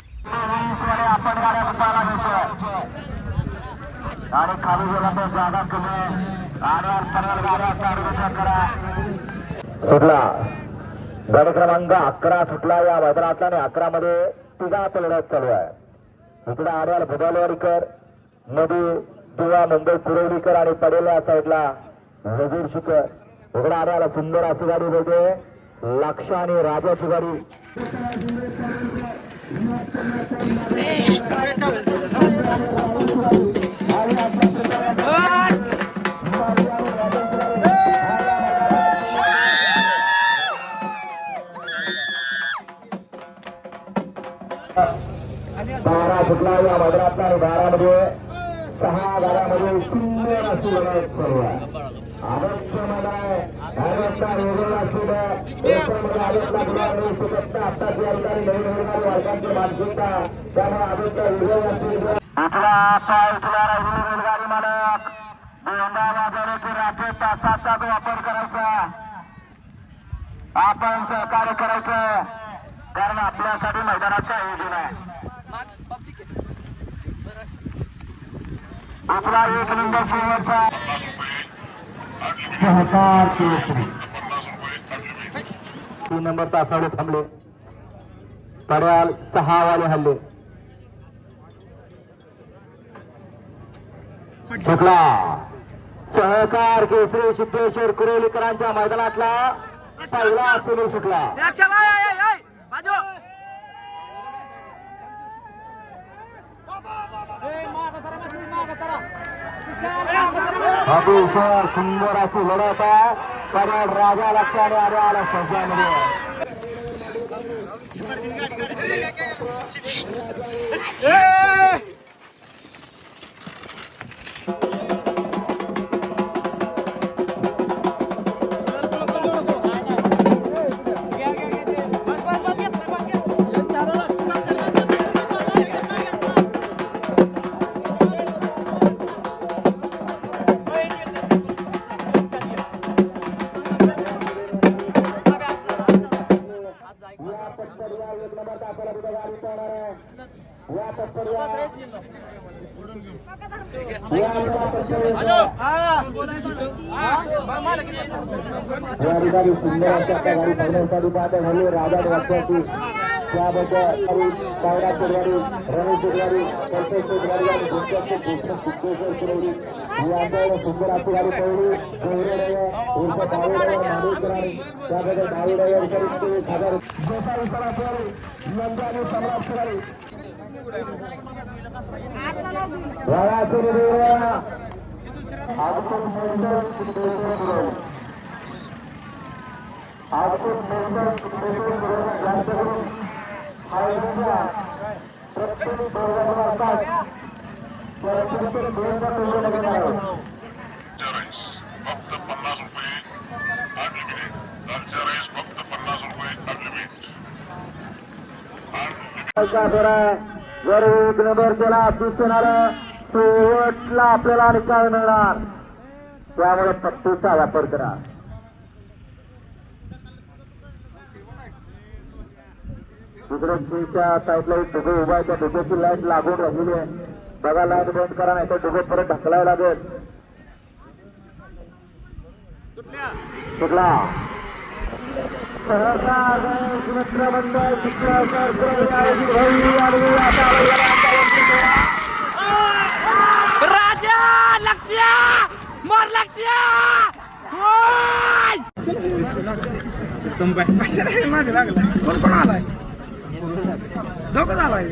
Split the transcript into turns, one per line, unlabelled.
आपण गाड्या रुपयाला देतोय आणि खाली गेला तर जागा कमी आणि अडचण गाड्या चार करा सुटला. गड क्रमांक अकरा सुटला या मैदानातला आणि अकरा मध्ये तिघात लढत चालू आहे. इकडे आर्याल भुदालवाडीकर नदी किंवा मुंबई पुरवलीकर आणि पडेल या साईडला वजीर शिकर इकडे आड्याला सुंदर असं गाडी बघते लक्ष आणि राजाची गाडी. बारा फुटला या मैदानातला आणि बारामध्ये सहा गाड्यामध्ये सुंदर अशी लढत सुरू आहे. इथला आता इथला रेलगाडी मालक दोंडा वाजवले की तासाचा वापर करायचा आपण सहकार्य करायचं कारण आपल्यासाठी मैदानाचं आयोजन आहे आपला एक नंबर शेवटचा सहकार तीन नंबर तासावर थांबले. पड्याल सहा वाले हल्ले. शुक्ला सहकार केसरी सिद्धेश्वर कुरोलीकरांच्या मैदानातला पहिला सुनील सुटला. अतिशय सुंदर अशी लढत आहे. पड्याल राजा लक्षाने आले आला संख्यामध्ये ठिकाणी सुंदर अशा त्या गाडी पाहण्यासाठी झाली राजा त्याबद्दल पावडा चोरवाडी रमेश चोरवाडी कल्पेश चोरवाडी आणि दुसऱ्याचे सिद्धेश्वर सुंदर अशी गाडी उर्फ त्याबद्दल दावेडे हजार गोपाल सरासरी नंदा आणि सम्राट सरारी वळा सुरू आजपूर मेंढर आजपूर मेंढर यांच्याकडून प्रत्येक दोन प्रत्येक दोन
फक्त पन्नास
जर एक नंबर केला दिसून आलं शेवटला आपल्याला निकाल मिळणार? त्यामुळे पट्टीचा वापर करा. तिकडे स्त्रीच्या साईडला एक डुबे उभा आहे त्या डुबेची लाइट लागून राहिलेली आहे. बघा लाइट बंद करा नाही तर डुबे परत ढकलावं लागेल. कुठला
राजा लक्ष मोर लक्ष
मागे लागलाय. कोण कोण आलाय? दोघं आलाय